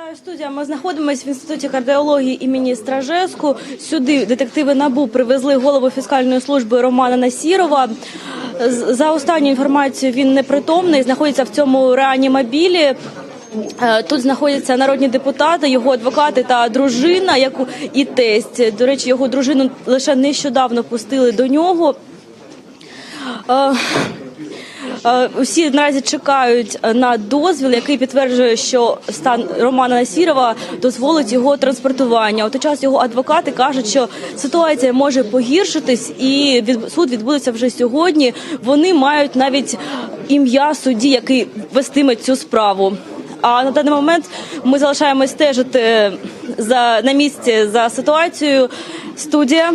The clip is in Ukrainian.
Вітаю студія. Ми знаходимося в інституті кардіології імені Стражеску. Сюди детективи набу привезли голову фіскальної служби Романа Насірова. За останню інформацією, він непритомний, знаходиться в цьому реанімобілі. Е, Тут знаходяться народні депутати, його адвокати та дружина, яку і тесть. До речі, його дружину лише нещодавно пустили до нього. Е, Е, Усі наразі чекають на дозвіл, який підтверджує, що стан Романа Насірова дозволить його транспортування. У той час його адвокати кажуть, що ситуація може погіршитись, і від суд відбудеться вже сьогодні. Вони мають навіть ім'я судді, який вестиме цю справу. А на даний момент ми залишаємось стежити за на місці за ситуацією. Студія.